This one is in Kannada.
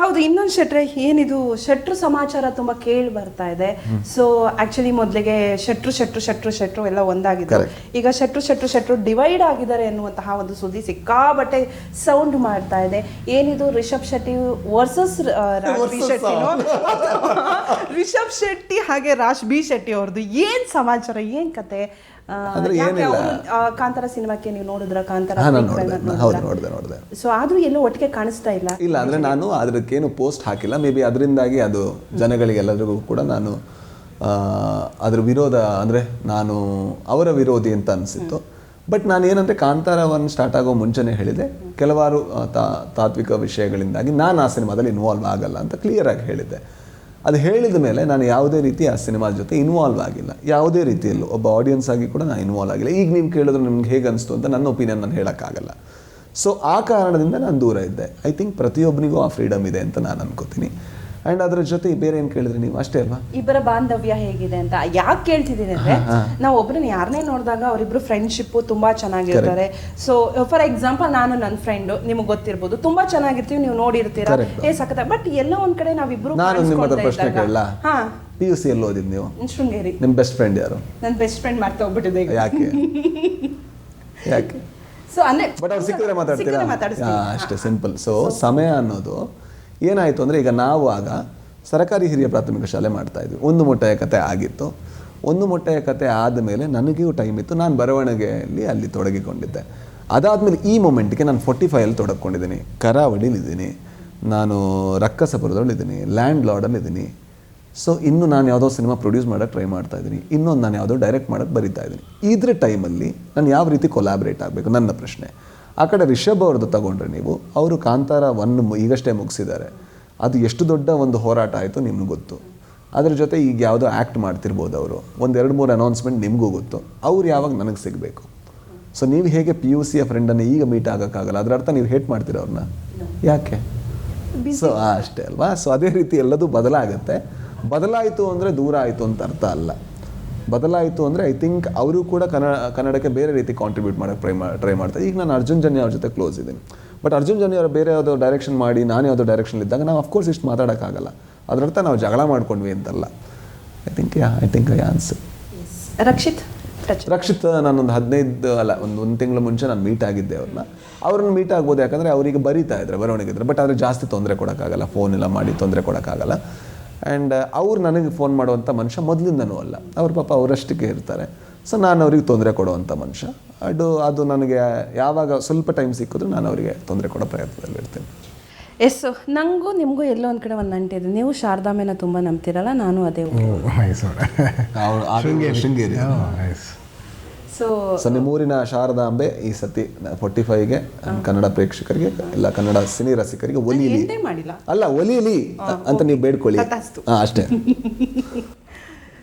ಹೌದು ಇನ್ನೊಂದು ಶೆಟ್ರೆ ಏನಿದು ಶೆಟ್ರು ಸಮಾಚಾರ ತುಂಬಾ ಕೇಳಿ ಬರ್ತಾ ಇದೆ. ಸೊ ಆಕ್ಚುಲಿ ಮೊದಲಿಗೆ ಶೆಟ್ರು ಶೆಟ್ರು ಶೆಟ್ರು ಶೆಟ್ರು ಎಲ್ಲ ಒಂದಾಗಿದ್ದಾರೆ ಈಗ ಶೆಟ್ರು ಶೆಟ್ರು ಶೆಟ್ರು ಡಿವೈಡ್ ಆಗಿದ್ದಾರೆ ಎನ್ನುವಂತಹ ಒಂದು ಸುದ್ದಿ ಸಿಕ್ಕಾಬಟ್ಟೆ ಸೌಂಡ್ ಮಾಡ್ತಾ ಇದೆ. ಏನಿದು ರಿಷಬ್ ಶೆಟ್ಟಿ ವರ್ಸಸ್ ಶೆಟ್ಟಿನೋ? ರಿಷಬ್ ಶೆಟ್ಟಿ ಹಾಗೆ ರಾಜ್ ಬಿ ಶೆಟ್ಟಿ ಅವ್ರದ್ದು ಏನ್ ಸಮಾಚಾರ ಏನ್ ಕತೆ? ಅಂದ್ರೆ ಏನಿಲ್ಲ. ಆ, ಕಾಂತಾರ ಸಿನಿಮಾಕ್ಕೆ ನೀವು ನೋಡಿದ್ರ? ಕಾಂತಾರ? ಹೌದು ನೋಡಿದೆ ನೋಡಿದೆ. ಸೊ ಆದ್ರೂ ಎಲ್ಲೋ ಒಟ್ಟಿಗೆ ಕಾಣಿಸ್ತಾ ಇಲ್ಲ? ಇಲ್ಲ ಅಂದ್ರೆ ನಾನು ಅದಕ್ಕೇನು ಪೋಸ್ಟ್ ಹಾಕಿಲ್ಲ. ಮೇ ಬಿ ಅದರಿಂದಾಗಿ ಅದು ಜನಗಳಿಗೆಲ್ಲರಿಗೂ ಕೂಡ ನಾನು ಆ, ಅದ್ರ ವಿರೋಧ ಅಂದ್ರೆ ನಾನು ಅವರ ವಿರೋಧಿ ಅಂತ ಅನಿಸಿತ್ತು. ಬಟ್ ನಾನು ಏನಂದ್ರೆ ಕಾಂತಾರವನ್ನು ಸ್ಟಾರ್ಟ್ ಆಗೋ ಮುಂಚೆನೇ ಹೇಳಿದೆ. ಕೆಲವಾರು ತಾತ್ವಿಕ ವಿಷಯಗಳಿಂದಾಗಿ ನಾನು ಆ ಸಿನಿಮಾದಲ್ಲಿ ಇನ್ವಾಲ್ವ್ ಆಗಲ್ಲ ಅಂತ ಕ್ಲಿಯರ್ ಆಗಿ ಹೇಳಿದ್ದೆ. ಅದು ಹೇಳಿದ ಮೇಲೆ ನಾನು ಯಾವುದೇ ರೀತಿ ಆ ಸಿನಿಮಾ ಜೊತೆ ಇನ್ವಾಲ್ವ್ ಆಗಿಲ್ಲ. ಯಾವುದೇ ರೀತಿಯಲ್ಲೂ ಒಬ್ಬ ಆಡಿಯನ್ಸ್ ಆಗಿ ಕೂಡ ನಾನು ಇನ್ವಾಲ್ವ್ ಆಗಿಲ್ಲ. ಈಗ ನೀವು ಕೇಳಿದ್ರೆ ನಿಮ್ಗೆ ಹೇಗೆ ಅನಿಸ್ತು ಅಂತ ನನ್ನ ಒಪಿನಿಯನ್ ನಾನು ಹೇಳೋಕ್ಕಾಗಲ್ಲ. ಸೊ ಆ ಕಾರಣದಿಂದ ನಾನು ದೂರ ಇದ್ದೆ. ಐ ಥಿಂಕ್ ಪ್ರತಿಯೊಬ್ಬನಿಗೂ ಆ ಫ್ರೀಡಮ್ ಇದೆ ಅಂತ ನಾನು ಅನ್ಕೋತೀನಿ. ಆ್ಯಂಡ್ ಅದರ ಜೊತೆ ಬೇರೆ ಏನು ಕೇಳಿದ್ರಿ ನೀವು? ಅಷ್ಟೇ ಅಲ್ವಾ? ಇಬ್ಬರ ಬಾಂಧವ್ಯ ಹೇಗಿದೆ ಅಂತ. ಯಾಕೆ ಕೇಳ್ತಿದ್ದೀನಿ ಅಂದ್ರೆ ನಾವು ಒಬ್ಬರನ್ನ ಯಾರನ್ನೇ ನೋಡಿದಾಗ ಅವರಿಬ್ರು ಫ್ರೆಂಡ್ಶಿಪ್ ತುಂಬಾ ಚೆನ್ನಾಗಿರ್ತಾರೆ. ಸೊ ಫಾರ್ ಎಕ್ಸಾಂಪಲ್ ನಾನು ನನ್ನ ಫ್ರೆಂಡ್ ನಿಮಗೆ ಗೊತ್ತಿರ್ಬೋದು. ತುಂಬಾ ಚೆನ್ನಾಗಿರ್ತೀವಿ ನೀವು ನೋಡಿರ್ತೀರಾ. ಏ ಸಖತ್ ಬಟ್ ಎಲ್ಲ ಒಂದ್ ಕಡೆ ನಾವಿಬ್ರು ನಾನು ನಿಮ್ಮ ಹತ್ರ ಪ್ರಶ್ನೆ ಕೇಳಲ್ಲ ಹಾ. ಪಿ ಯು ಸಿ ಎಲ್ಲಿ ಓದಿದ್ದು ನೀವು? ಶೃಂಗೇರಿ. ನಿಮ್ಮ ಬೆಸ್ಟ್ ಫ್ರೆಂಡ್ ಯಾರು? ನನ್ನ ಬೆಸ್ಟ್ ಫ್ರೆಂಡ್ ಮಾಡ್ತಾ ಹೋಗ್ಬಿಟ್ಟಿದೆ ಯಾಕೆ? ಯಾಕೆ? ಸೊ ಅಂದ್ರೆ ಬಟ್ ಅವ್ರು ಸಿಕ್ಕಿದ್ರೆ ಮಾತಾಡ್ತೀರಾ? ಅಷ್ಟೇ ಸಿಂಪಲ್ ಸೊ ಸಮಯ ಅನ್ನೋದು ಏನಾಯಿತು ಅಂದರೆ ಈಗ ನಾವು ಆಗ ಸರಕಾರಿ ಹಿರಿಯ ಪ್ರಾಥಮಿಕ ಶಾಲೆ ಮಾಡ್ತಾ ಇದ್ವಿ. ಒಂದು ಮೊಟ್ಟೆಯ ಕತೆ ಆಗಿತ್ತು. ಒಂದು ಮೊಟ್ಟೆಯ ಕತೆ ಆದಮೇಲೆ ನನಗೂ ಟೈಮ್ ಇತ್ತು. ನಾನು ಬರವಣಿಗೆಯಲ್ಲಿ ಅಲ್ಲಿ ತೊಡಗಿಕೊಂಡಿದ್ದೆ. ಅದಾದಮೇಲೆ ಈ ಮೊಮೆಂಟ್ಗೆ ನಾನು ಫೋರ್ಟಿ ಫೈವಲ್ಲಿ ತೊಡಗಿಕೊಂಡಿದ್ದೀನಿ. ಕರಾವಳಿಲಿದ್ದೀನಿ ನಾನು ರಕ್ಕಸಪುರದಲ್ಲಿದ್ದೀನಿ. ಲ್ಯಾಂಡ್ ಲಾರ್ಡಲ್ಲಿದ್ದೀನಿ ಸೊ ಇನ್ನು ನಾನು ಯಾವುದೋ ಸಿನಿಮಾ ಪ್ರೊಡ್ಯೂಸ್ ಮಾಡೋಕ್ಕೆ ಟ್ರೈ ಮಾಡ್ತಾ ಇದ್ದೀನಿ. ಇನ್ನೊಂದು ನಾನು ಯಾವುದೋ ಡೈರೆಕ್ಟ್ ಮಾಡೋಕ್ಕೆ ಬರಿತಾ ಇದ್ದೀನಿ. ಇದ್ರ ಟೈಮಲ್ಲಿ ನಾನು ಯಾವ ರೀತಿ ಕೊಲಾಬ್ರೇಟ್ ಆಗಬೇಕು? ನನ್ನ ಪ್ರಶ್ನೆ. ಆ ಕಡೆ ರಿಷಬ್ ಅವ್ರದ್ದು ತಗೊಂಡ್ರೆ ನೀವು ಅವರು ಕಾಂತಾರ ಒನ್ ಈಗಷ್ಟೇ ಮುಗಿಸಿದ್ದಾರೆ. ಅದು ಎಷ್ಟು ದೊಡ್ಡ ಒಂದು ಹೋರಾಟ ಆಯಿತು ನಿಮ್ಗೆ ಗೊತ್ತು. ಅದ್ರ ಜೊತೆ ಈಗ ಯಾವುದೋ ಆ್ಯಕ್ಟ್ ಮಾಡ್ತಿರ್ಬೋದು ಅವರು. ಒಂದು ಎರಡು ಮೂರು ಅನೌನ್ಸ್ಮೆಂಟ್ ನಿಮಗೂ ಗೊತ್ತು. ಅವ್ರು ಯಾವಾಗ ನನಗೆ ಸಿಗಬೇಕು? ಸೊ ನೀವು ಹೇಗೆ ಪಿ ಯು ಸಿಯ ಫ್ರೆಂಡನ್ನು ಈಗ ಮೀಟ್ ಆಗೋಕ್ಕಾಗಲ್ಲ? ಅದರ ಅರ್ಥ ನೀವು ಹೇಟ್ ಮಾಡ್ತೀರ ಅವ್ರನ್ನ? ಯಾಕೆ? ಸೊ ಅಷ್ಟೇ ಅಲ್ವಾ? ಸೊ ಅದೇ ರೀತಿ ಎಲ್ಲದೂ ಬದಲಾಗುತ್ತೆ. ಬದಲಾಯಿತು ಅಂದರೆ ದೂರ ಆಯಿತು ಅಂತ ಅರ್ಥ ಅಲ್ಲ. ಬದಲಾಯಿತು ಅಂದರೆ ಐ ಥಿಂಕ್ ಅವರು ಕೂಡ ಕನ್ನಡ ಕನ್ನಡಕ್ಕೆ ಬೇರೆ ರೀತಿ ಕಾಂಟ್ರಿಬ್ಯೂಟ್ ಮಾಡೋಕ್ಕೆ ಟ್ರೈ ಮಾ ಟ್ರೈ ಮಾಡ್ತಾರೆ. ಈಗ ನಾನು ಅರ್ಜುನ್ ಜನ್ಯ ಅವ್ರ ಜೊತೆ ಕ್ಲೋಸ್ ಇದ್ದೀನಿ. ಬಟ್ ಅರ್ಜುನ್ ಜನ್ಯ ಅವರು ಬೇರೆ ಯಾವುದೋ ಡೈರೆಕ್ಷನ್ ಮಾಡಿ ನಾನು ಯಾವುದೋ ಡೈರೆಕ್ಷನ್ ಇದ್ದಾಗ ನಾವು ಅಫ್ಕೋರ್ಸ್ ಇಷ್ಟು ಮಾತಾಡೋಕ್ಕಾಗಲ್ಲ. ಅದರರ್ಥ ನಾವು ಜಗಳ ಮಾಡ್ಕೊಂಡ್ವಿ ಅಂತಲ್ಲ. I think yeah I think I answer Rakshit Rakshit ನಾನೊಂದು ಹದಿನೈದು ಅಲ್ಲ ಒಂದು ಒಂದು ತಿಂಗಳ ಮುಂಚೆ ನಾನು ಮೀಟ್ ಆಗಿದ್ದೆ ಅವ್ರನ್ನ. ಅವ್ರನ್ನ ಮೀಟ್ ಆಗ್ಬೋದು ಯಾಕಂದರೆ ಅವರಿಗೆ ಬರೀತಾ ಇದ್ದಾರೆ ಬರವಣಿಗೆ ಇದ್ರೆ. ಬಟ್ ಆದರೆ ಜಾಸ್ತಿ ತೊಂದರೆ ಕೊಡೋಕ್ಕಾಗಲ್ಲ ಫೋನ್ ಎಲ್ಲ ಮಾಡಿ ತೊಂದರೆ ಕೊಡೋಕ್ಕಾಗಲ್ಲ. ಆ್ಯಂಡ್ ಅವ್ರು ನನಗೆ ಫೋನ್ ಮಾಡುವಂಥ ಮನುಷ್ಯ ಮೊದಲಿಂದನೂ ಅಲ್ಲ. ಅವ್ರ ಪಾಪ ಅವರಷ್ಟಕ್ಕೆ ಇರ್ತಾರೆ. ಸೊ ನಾನು ಅವ್ರಿಗೆ ತೊಂದರೆ ಕೊಡುವಂಥ ಮನುಷ್ಯ. ಅದು ಅದು ನನಗೆ ಯಾವಾಗ ಸ್ವಲ್ಪ ಟೈಮ್ ಸಿಕ್ಕಿದ್ರು ನಾನು ಅವರಿಗೆ ತೊಂದರೆ ಕೊಡೋ ಪ್ರಯತ್ನದಲ್ಲಿ ಇರ್ತೀನಿ. ಎಸ್ ನಂಗೂ ನಿಮಗೂ ಎಲ್ಲೋ ಒಂದು ಕಡೆ ಒಂದು ನಂಟಿದೆ. ನೀವು ಶಾರದಾಮೆನ ತುಂಬ ನಂಬ್ತಿರಲ್ಲ ನಾನು ಅದೇ nice Sringeri. Nice so so Sharada Sharadambe ಈ ಸತಿ ಫೋರ್ಟಿ ಫೈವ್ಗೆ ಕನ್ನಡ ಪ್ರೇಕ್ಷಕರಿಗೆ ಎಲ್ಲ ಕನ್ನಡ ಸಿನಿ ರಸಿಕರಿಗೆ ಒಲಿಯಲಿ ಅಲ್ಲ ಒಲಿಯಲಿ ಅಂತ ನೀವು ಬೇಡ್ಕೊಳ್ಳಿ. ಅಷ್ಟೇ.